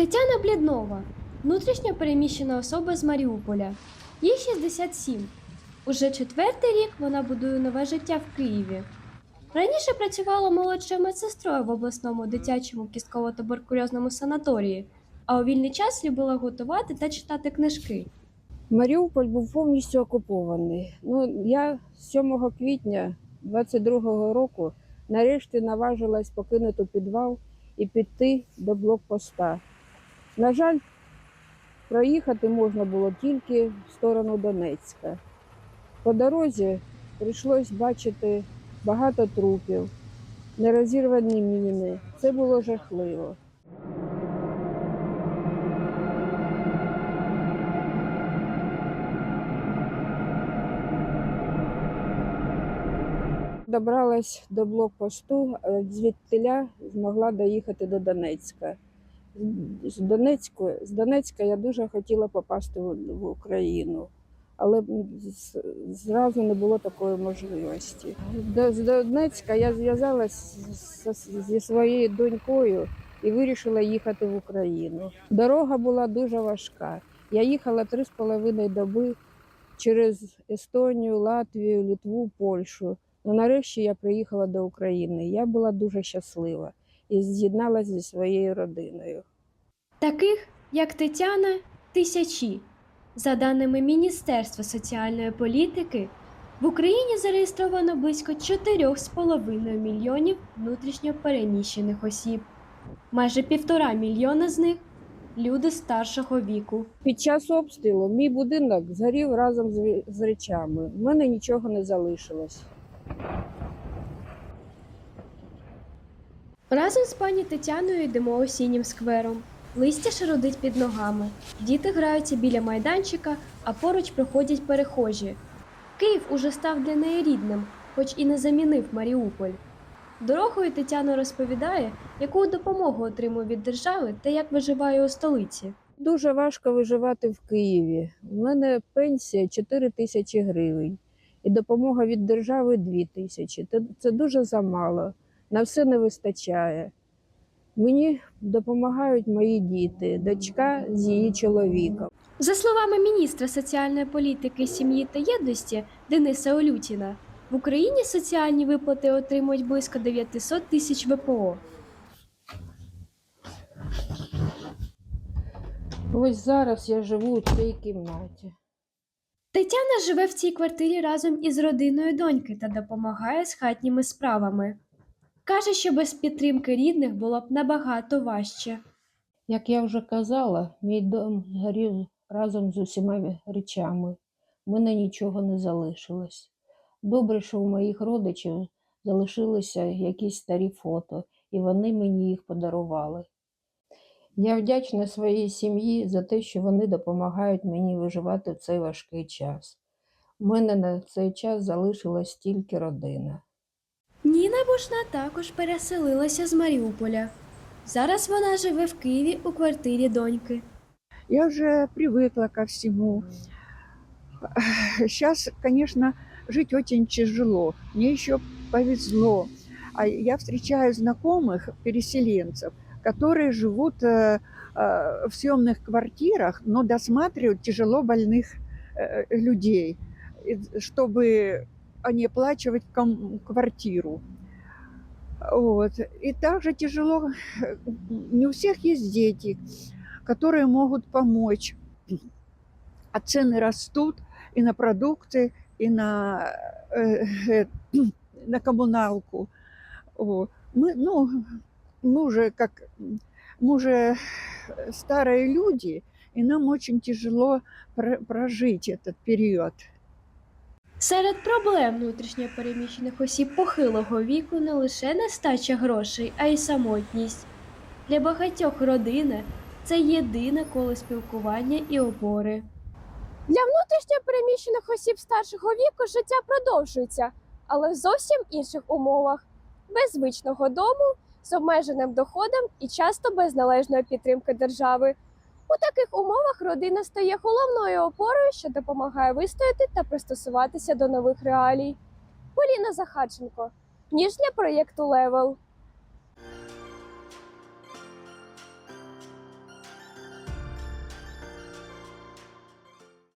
Тетяна Бліднова, внутрішньо переміщена особа з Маріуполя. Їй 67. Уже четвертий рік вона будує нове життя в Києві. Раніше працювала молодшою медсестрою в обласному дитячому кістково-туберкульозному санаторії, а у вільний час любила готувати та читати книжки. Маріуполь був повністю окупований. Ну, я 7 квітня 22-го року нарешті наважилась покинути підвал і піти до блокпоста. На жаль, проїхати можна було тільки в сторону Донецька. По дорозі прийшлось бачити багато трупів, нерозірвані міни. Це було жахливо. Добралась до блокпосту, е, звідтиля змогла доїхати до Донецька. З Донецьку, з Донецька я дуже хотіла попасти в, Україну, але зразу не було такої можливості. До, з Донецька я зв'язалась з- з- зі своєю донькою і вирішила їхати в Україну. Дорога була дуже важка. Я їхала три з половиною доби через Естонію, Латвію, Літву, Польщу. Ну, нарешті я приїхала до України. Я була дуже щаслива і з'єдналася зі своєю родиною. Таких, як Тетяна, тисячі. За даними Міністерства соціальної політики, в Україні зареєстровано близько 4,5 мільйонів внутрішньо переміщених осіб. Майже півтора мільйона з них люди старшого віку. Під час обстрілу мій будинок згорів разом з речами. В мене нічого не залишилось. Разом з пані Тетяною йдемо осіннім сквером. Листя шародить під ногами. Діти граються біля майданчика, а поруч проходять перехожі. Київ уже став для неї рідним, хоч і не замінив Маріуполь. Дорогою Тетяна розповідає, яку допомогу отримує від держави та як виживає у столиці. Дуже важко виживати в Києві. У мене пенсія 4 тисячі гривень і допомога від держави 2 тисячі. Це- дуже замало. На все не вистачає. Мені допомагають мої діти, дочка з її чоловіком. За словами міністра соціальної політики, сім'ї та єдності Дениса Олютіна, в Україні соціальні виплати отримують близько 900 тисяч ВПО. Ось зараз я живу у цій кімнаті. Тетяна живе в цій квартирі разом із родиною доньки та допомагає з хатніми справами. Каже, що без підтримки рідних було б набагато важче. Як я вже казала, мій дом згорів разом з усіма речами. У мене нічого не залишилось. Добре, що у моїх родичів залишилися якісь старі фото, і вони мені їх подарували. Я вдячна своїй сім'ї за те, що вони допомагають мені виживати в цей важкий час. У мене на цей час залишилась тільки родина. Ніна Бушна також переселилася з Маріуполя. Зараз вона живе в Києві у квартирі доньки. Я уже привыкла ко всему. Сейчас, конечно, жить очень тяжело. Мне еще повезло. А я встречаю знакомых переселенцев, которые живут э, э, в съемных квартирах, но досматривают тяжело больных э, людей, и чтобы они оплачивать квартиру. Вот. И также тяжело, не у всех есть дети, которые могут помочь. А цены растут и на продукты, и на, э, э, на коммуналку. О, Мы, ну, мы уже как мы уже старые люди, и нам очень тяжело про- прожить этот период. Серед проблем внутрішньо переміщених осіб похилого віку не лише нестача грошей, а й самотність. Для багатьох родина це єдине коло спілкування і опори. Для внутрішньо переміщених осіб старшого віку життя продовжується, але в зовсім інших умовах, без звичного дому, з обмеженим доходом і часто без належної підтримки держави. У таких умовах родина стає головною опорою, що допомагає вистояти та пристосуватися до нових реалій. Поліна Захарченко, ніж для проєкту Левел.